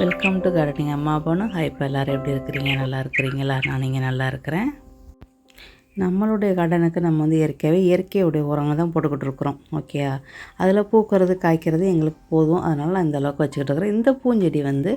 Welcome to gardening அம்மா போனோம் hi இப்போ எல்லோரும் எப்படி இருக்கிறீங்க? நல்லா இருக்கிறீங்களா? நான் நீங்கள் நல்லா இருக்கிறேன். நம்மளுடைய கார்டனுக்கு நம்ம வந்து இயற்கையாகவே இயற்கையுடைய உரங்கள் தான் போட்டுக்கிட்டு இருக்கிறோம் ஓகே அதில் பூக்கிறது காய்க்கிறது எங்களுக்கு போதும். அதனால் நான் இந்தளவுக்கு வச்சுக்கிட்டு இருக்கிறேன். இந்த பூஞ்செடி வந்து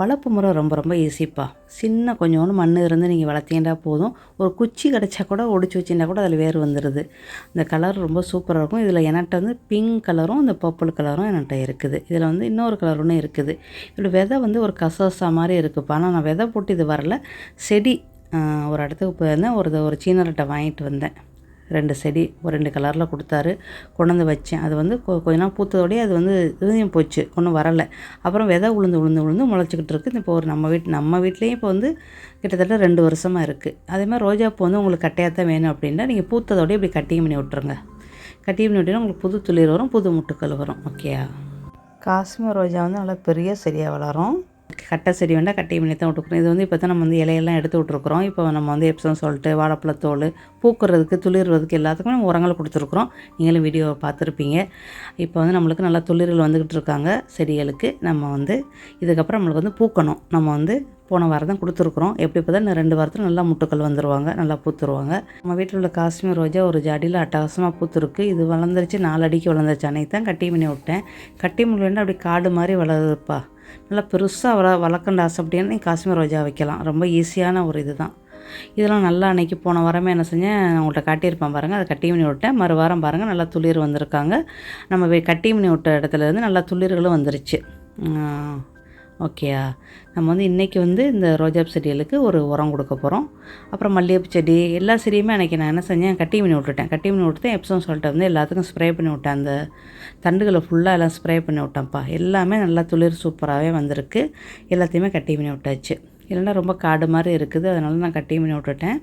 வளர்ப்பு முறை ரொம்ப ரொம்ப ஈஸிப்பா சின்ன கொஞ்சோண்டு மண் இருந்து நீங்கள் வளர்த்தீங்கன்னா போதும். ஒரு குச்சி கிடச்சா கூட ஒடிச்சு வச்சுட்டா கூட அதில் வேர் வந்துடுது இந்த கலர் ரொம்ப சூப்பராக இருக்கும். இதில் என்கிட்ட வந்து பிங்க் கலரும் இந்த பர்பிள் கலரும் என்கிட்ட இருக்குது. இதில் வந்து இன்னொரு கலர் ஒன்று இருக்குது. இதோட விதை வந்து ஒரு கசகசா மாதிரி இருக்குப்பா ஆனால் நான் விதை போட்டு இது வரல. செடி ஒரு இடத்துக்கு போயிருந்தேன். ஒரு ஒரு சீனர்கிட்ட வாங்கிட்டு வந்தேன். ரெண்டு செடி ஒரு ரெண்டு கலரில் கொடுத்தாரு. கொண்டு வந்து வச்சேன். அது வந்து கொ- கொஞ்ச நாள் பூத்ததோடய அது வந்து இதுவும் போச்சு. ஒன்றும் வரலை. அப்புறம் விதை உளுந்து உளுந்து உளுந்து முளைச்சிக்கிட்டு இருக்குது இப்போ ஒரு நம்ம வீட்டு நம்ம வீட்லேயும் இப்போ வந்து கிட்டத்தட்ட ரெண்டு வருஷமாக இருக்குது அதேமாதிரி ரோஜாப்பூ வந்து உங்களுக்கு கட்டையாக தான் வேணும் அப்படின்னா நீங்கள் பூத்ததோடய இப்படி கட்டிங் பண்ணி விட்ருங்க கட்டிங் பண்ணி விட்டிங்கன்னா உங்களுக்கு புது துளிர் வரும் புது முட்டுக்கள் வரும். ஓகேயா? காஷ்மீர் ரோஜா வந்து நல்லா பெரிய செடியாக வளரும். கட்டை செடி வேண்டாம் கட்டி பண்ணி தான் விட்டுக்கிறோம் இது வந்து இப்போ தான் நம்ம வந்து இலையெல்லாம் எடுத்து விட்ருக்குறோம் இப்போ நம்ம வந்து எப்சம் சொல்லிட்டு வாழைப்பழத்தோல் பூக்கிறதுக்கு துளிர்வதுக்கு எல்லாத்துக்கும் நம்ம உரங்கள் கொடுத்துருக்குறோம். நீங்களும் வீடியோவை பார்த்துருப்பீங்க. இப்போ வந்து நம்மளுக்கு நல்லா துளிர்கள் வந்துக்கிட்டு இருக்காங்க செடிகளுக்கு. நம்ம வந்து இதுக்கப்புறம் நம்மளுக்கு வந்து பூக்கணும். நம்ம வந்து போன வாரம் தான் கொடுத்துருக்குறோம். எப்படி பார்த்தா ரெண்டு வாரத்தில் நல்லா முட்டுக்கள் வந்துருவாங்க நல்லா பூத்துருவாங்க. நம்ம வீட்டில் உள்ள காஷ்மீர் ரோஜா ஒரு ஜாடியில் அட்டகாசமாக பூத்துருக்கு. இது வளர்ந்துருச்சு நாலு அடிக்கு வளர்ந்துருச்சு. அன்னைக்கு தான் கட்டி பண்ணி விட்டேன். கட்டி பண்ணி அப்படி காடு மாதிரி வளருதுப்பா. நல்லா பெருசாக வள வளர்க்கண்ட ஆசை அப்படின்னா காஷ்மீர் ரோஜா வைக்கலாம். ரொம்ப ஈஸியான ஒரு இது தான் இதெல்லாம் நல்லா அன்னைக்கு போன வாரமே என்ன செஞ்சேன் நான் உங்கள்கிட்ட காட்டியிருப்பேன் பாருங்கள் அதை கட்டி பண்ணி விட்டேன். மறு வாரம் பாருங்கள் நல்லா துளிர் வந்திருக்காங்க. நம்ம கட்டி பண்ணி விட்ட இடத்துல இருந்து நல்லா துளிர்களும் வந்துருச்சு. ஓகேயா. நம்ம வந்து இன்றைக்கி வந்து இந்த ரோஜா செடிகளுக்கு ஒரு உரம் கொடுக்க போகிறோம் அப்புறம் மல்லிகைப்பூ செடி எல்லா செடியுமே அன்றைக்கி நான் என்ன செஞ்சேன் கட்டி பண்ணி விட்டுட்டேன். கட்டி பண்ணி விட்டுட்டு எப்சோம் சொல்லிட்டு வந்து எல்லாத்துக்கும் ஸ்ப்ரே பண்ணி விட்டேன். அந்த தண்டுகளை ஃபுல்லாக எல்லாம் ஸ்ப்ரே பண்ணி விட்டேன்ப்பா. எல்லாமே நல்லா துளிர் சூப்பராகவே வந்திருக்கு. எல்லாத்தையுமே கட்டி பண்ணி விட்டாச்சு. இல்லைன்னா ரொம்ப காடு மாதிரி இருக்குது. அதனால நான் கட்டி பண்ணி விட்டுட்டேன்.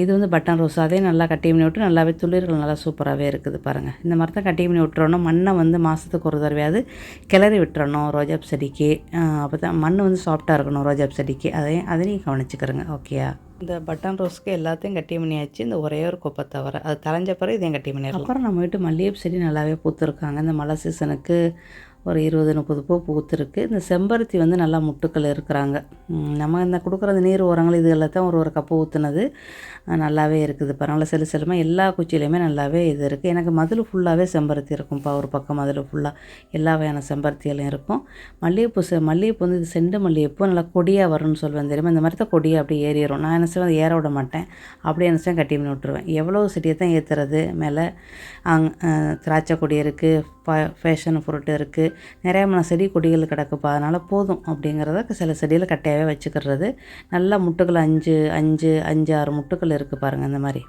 இது வந்து பட்டன் ரோஸ். அதையும் நல்லா கட்டி பண்ணி விட்டு நல்லாவே துளிர்கள் நல்லா சூப்பராகவே இருக்குது பாருங்கள் இந்த மாதிரி தான் கட்டி பண்ணி விட்டுறணும். மண்ணை வந்து மாதத்துக்கு ஒரு தடவையாவது கிளறி விட்டுறணும் ரோஜாப் செடிக்கு. அப்போ தான் மண் வந்து சாஃப்டாக இருக்கணும் ரோஜாப் செடிக்கு. அதையும் அதையும் கவனிச்சுக்கிறேங்க. ஓகேயா இந்த பட்டன் ரோஸ்க்கு எல்லாத்தையும் கட்டி பண்ணியாச்சு. இந்த ஒரே ஒரு கொப்பை தவிர அது தலைஞ்ச பிறகு இதையும் கட்டி பண்ணிடலாம். அப்புறம் நம்ம வீட்டு மல்லிகைப்பூ செடி நல்லாவே பூத்துருக்காங்க. இந்த மழை சீசனுக்கு ஒரு இருபது முப்பது பூ பூத்துருக்கு. இந்த செம்பருத்தி வந்து நல்லா முட்டுக்கள் இருக்கிறாங்க. நம்ம இந்த கொடுக்குற அந்த நீர் உரங்கள் இது தான் ஒரு ஒரு கப்பு ஊற்றுனது நல்லாவே இருக்குது. பரவாயில்ல சில செல்லுமாக எல்லா குச்சியிலையுமே நல்லாவே இது இருக்குது எனக்கு மதில் ஃபுல்லாகவே செம்பருத்தி இருக்கும்ப்பா ஒரு பக்கம் மதில் ஃபுல்லாக எல்லா வகையான செம்பருத்திகளும் இருக்கும். மல்லிகைப்பூ செ மல்லிகைப்பூ வந்து இது செண்டு மல்லிகைப்பூ நல்லா கொடியாக வரும்னு சொல்லுவேன் தெரியுமா? இந்த மாதிரி தான் கொடியாக அப்படியே ஏறிடும் நான் என்ன செய்வேன் ஏற விட மாட்டேன். அப்படியே என்ன செய்வேன் கட்டி பண்ணி விட்டுருவேன். எவ்வளோ செடியை தான் ஏற்றுறது மேலே? அங் திராட்சை கொடி இருக்குது ஃபேஷன் ஃப்ரூட் இருக்குது நிறையா மன செடி கொடிகள் கிடக்குப்பா. அதனால் போதும் அப்படிங்கிறத சில செடியில் கட்டையாகவே வச்சுக்கிறது. நல்லா முட்டுக்கள் அஞ்சு அஞ்சு அஞ்சு ஆறு முட்டுக்கள் இருக்குது பாருங்கள் இந்த மாதிரி.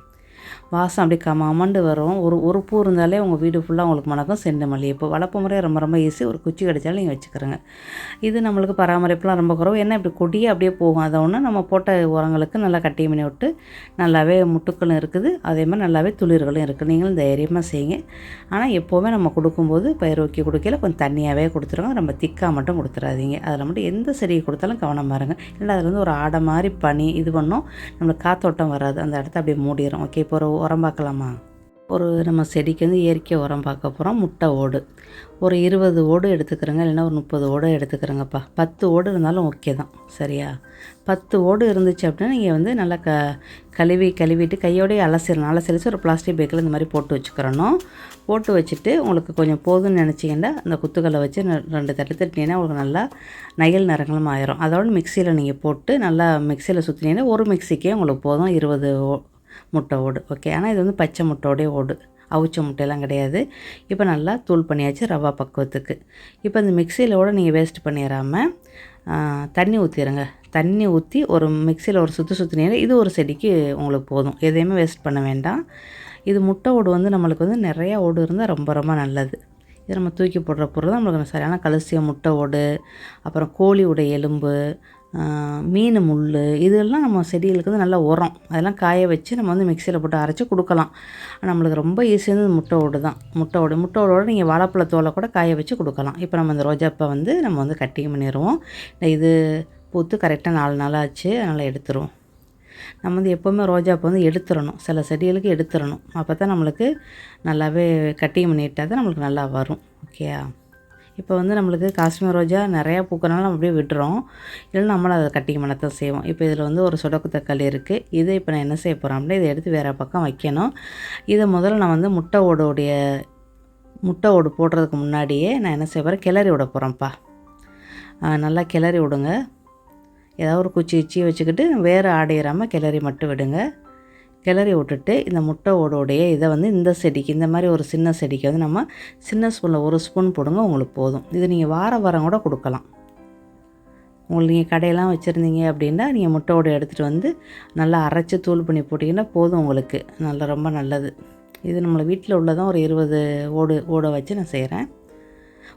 வாசம் அப்படியே கமாமண்டு வரும். ஒரு ஒரு பூ இருந்தாலே உங்கள் வீடு ஃபுல்லாக உங்களுக்கு மணக்கும் செண்டு மல்லிகைப்பூ வளர்ப்பு முறை ரொம்ப ரொம்ப ஈஸி ஒரு குச்சி கிடைச்சாலும் நீங்கள் வச்சுக்கிறோங்க. இது நம்மளுக்கு பராமரிப்புலாம் ரொம்ப குறவு. ஏன்னா இப்படி கொடியே அப்படியே போகும். அதை ஒன்று நம்ம போட்ட உரங்களுக்கு நல்லா கட்டி பண்ணி விட்டு நல்லாவே முட்டுக்களும் இருக்குது. அதே மாதிரி நல்லாவே துளிர்களும் இருக்குது நீங்களும் தைரியமாக செய்யுங்க. ஆனால் எப்போவுமே நம்ம கொடுக்கும்போது பயிர் ஊக்கி கொடுக்கல கொஞ்சம் தண்ணியாகவே கொடுத்துருங்க. ரொம்ப திக்காக மட்டும் கொடுத்துறாதீங்க. அதில் மட்டும் எந்த செடியை கொடுத்தாலும் கவனமாக இருங்க. இல்லை அதில் வந்து ஒரு ஆடை மாதிரி பனி இது பண்ணோம். நம்மளுக்கு காத்தோட்டம் வராது. அந்த இடத்த அப்படியே மூடிடும் ஓகே இப்போ ஒரு உரம் பார்க்கலாமா? ஒரு நம்ம செடிக்கு வந்து இயற்கை உரம் பார்க்க போகிறோம் முட்டை ஓடு. ஒரு இருபது ஓடு எடுத்துக்கிறேங்க. இல்லைன்னா ஒரு முப்பது ஓடு எடுத்துக்கிறேங்கப்பா. பத்து ஓடு இருந்தாலும் ஓகே தான். சரியா? பத்து ஓடு இருந்துச்சு அப்படின்னா நீங்கள் வந்து நல்லா க கழுவி கழுவிட்டு கையோடய அலசிடணும் அலசலிச்சு ஒரு பிளாஸ்டிக் பேக்கில் இந்த மாதிரி போட்டு வச்சுக்கிறணும். போட்டு வச்சுட்டு உங்களுக்கு கொஞ்சம் போதும்னு நினச்சிங்கன்னா அந்த குத்துக்களை வச்சு ரெண்டு தட்டு தட்டினீங்கன்னா உங்களுக்கு நல்லா நயல் நிறங்களும் ஆயிரும். அதோட மிக்சியில் நீங்கள் போட்டு நல்லா மிக்சியில் சுற்றினீங்கன்னா ஒரு மிக்சிக்கே உங்களுக்கு போதும். இருபது ஓ- முட்டை ஓடு. ஓகே ஆனால் இது வந்து பச்சை முட்டையோடைய ஓடு. அவிச்ச முட்டையெல்லாம் கிடையாது. இப்போ நல்லா தூள் பண்ணியாச்சு ரவா பக்குவத்துக்கு. இப்போ இந்த மிக்சியிலோட நீங்கள் வேஸ்ட் பண்ணிடாமல் தண்ணி ஊற்றிடுங்க தண்ணி ஊற்றி ஒரு மிக்சியில் ஒரு சுற்று சுற்றினீங்க இது ஒரு செடிக்கு உங்களுக்கு போதும். எதையுமே வேஸ்ட் பண்ண வேண்டாம். இது முட்டை ஓடு வந்து நம்மளுக்கு வந்து நிறையா ஓடு இருந்தால் ரொம்ப ரொம்ப நல்லது. இது நம்ம தூக்கி போடுற பொருள் தான் நம்மளுக்கு சரியான கல்சியம் முட்டை ஓடு அப்புறம் கோழியோட எலும்பு மீன் முள் இதெல்லாம் நம்ம செடிகளுக்கு வந்து நல்லா உரம். அதெல்லாம் காய வச்சு நம்ம வந்து மிக்சியில் போட்டு அரைச்சி கொடுக்கலாம். நம்மளுக்கு ரொம்ப ஈஸியானது முட்டை ஓடு தான். முட்டை ஓடு. முட்டை ஓடோட நீங்கள் வாழைப்பழ தோலை கூட காய வச்சு கொடுக்கலாம். இப்போ நம்ம இந்த ரோஜாப்பை வந்து நம்ம வந்து கட்டிங் பண்ணிடுவோம் இது பூத்து கரெக்டாக நாலு நாள் ஆச்சு. அதனால் எடுத்துருவோம். நம்ம வந்து எப்போவுமே ரோஜாப்பை வந்து எடுத்துடணும் சில செடிகளுக்கு எடுத்துடணும் அப்போ தான் நம்மளுக்கு நல்லாவே கட்டிங் பண்ணிட்டால் தான் நம்மளுக்கு நல்லா வரும். ஓகேயா? இப்போ வந்து நம்மளுக்கு காஷ்மீர் ரோஜா நிறையா பூக்கனால நம்ம அப்படியே விட்டுறோம். இல்லைன்னா நம்மளும் அதை கட்டிக்க மனத்தான் செய்வோம். இப்போ இதில் வந்து ஒரு சொடக்கு தக்காளி இருக்குது இதை இப்போ நான் என்ன செய்ய போகிறேன் அப்படின்னா இதை எடுத்து வேறு பக்கம் வைக்கணும். இதை முதல்ல நான் வந்து முட்டை ஓடோடைய முட்டை ஓடு போடுறதுக்கு முன்னாடியே நான் என்ன செய்ய போகிறேன் கிளறி விட போகிறேன்ப்பா நல்லா கிளறி விடுங்க. ஏதாவது ஒரு குச்சி குச்சி வச்சுக்கிட்டு வேறு ஆடையிறாமல் கிளறி மட்டும் விடுங்க. கிளறி விட்டுட்டு இந்த முட்டை ஓடோடைய இதை வந்து இந்த செடிக்கு இந்த மாதிரி ஒரு சின்ன செடிக்கு வந்து நம்ம சின்ன ஸ்பூனில் ஒரு ஸ்பூன் போடுங்க உங்களுக்கு போதும். இது நீங்கள் வார வாரம் கூட கொடுக்கலாம். உங்களுக்கு நீங்கள் கடையெல்லாம் வச்சுருந்தீங்க அப்படின்னா நீங்கள் முட்டை ஓடு எடுத்துகிட்டு வந்து நல்லா அரைச்சி தூள் பண்ணி போட்டிங்கன்னா போதும் உங்களுக்கு. நல்லா ரொம்ப நல்லது. இது நம்மளை வீட்டில் உள்ளதான் ஒரு இருபது ஓடு ஓடை வச்சு நான் செய்கிறேன்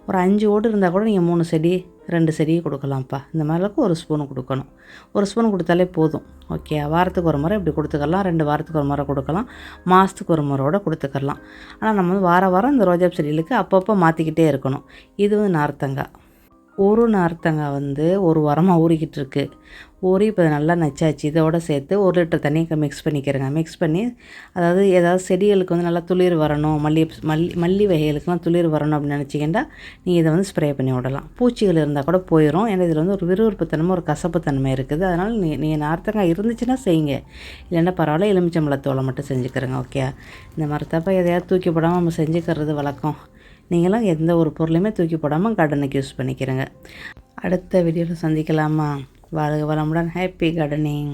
ஒரு அஞ்சு ஓடு இருந்தால் கூட நீங்கள் மூணு செடி ரெண்டு செடியை கொடுக்கலாம்ப்பா. இந்த மாதிரிக்கு ஒரு ஸ்பூன் கொடுக்கணும். ஒரு ஸ்பூன் கொடுத்தாலே போதும். ஓகே வாரத்துக்கு ஒரு முறை இப்படி கொடுத்துக்கலாம். ரெண்டு வாரத்துக்கு ஒரு முறை கொடுக்கலாம். மாதத்துக்கு ஒரு முறையோட கொடுத்துக்கலாம். ஆனால் நம்ம வந்து வார வாரம் இந்த ரோஜா செடிகளுக்கு அப்பப்போ மாற்றிக்கிட்டே இருக்கணும். இது வந்து நார்த்தங்காய் ஒரு நார்த்தங்காய் வந்து ஒரு வாரமாக ஊறிக்கிட்டு இருக்கு ஊறி இப்போ நல்லா நச்சாச்சு. இதோட சேர்த்து ஒரு லிட்டர் தண்ணியை மிக்ஸ் பண்ணிக்கிறேங்க. மிக்ஸ் பண்ணி அதாவது ஏதாவது செடிகளுக்கு வந்து நல்லா துளிர் வரணும். மல்லி மல்லி மல்லி வகைகளுக்குலாம் துளிர் வரணும் அப்படின்னு நினச்சிக்கிட்டா நீங்கள் இதை வந்து ஸ்ப்ரே பண்ணி விடலாம். பூச்சிகள் இருந்தால் கூட போயிடும் ஏன்னா இதில் வந்து ஒரு விறுவிறுப்புத்தன்மை ஒரு கசப்புத்தன்மை இருக்குது. அதனால் நீ நீங்கள் நார்த்தங்காய் இருந்துச்சுன்னா செய்யுங்க. இல்லைன்னா பரவாயில்ல எலுமிச்சம்பழத்தோலை மட்டும் செஞ்சுக்கிறேங்க. ஓகே இந்த மரத்தப்போ எதையாவது தூக்கி போடாமல் நம்ம செஞ்சுக்கிறது வழக்கம். நீங்களும் எந்த ஒரு பொருளையுமே தூக்கி போடாமல் கார்டனுக்கு யூஸ் பண்ணிக்கிறேங்க. அடுத்த வீடியோவில் சந்திக்கலாமா? வாழ்க வளமுடன். Happy gardening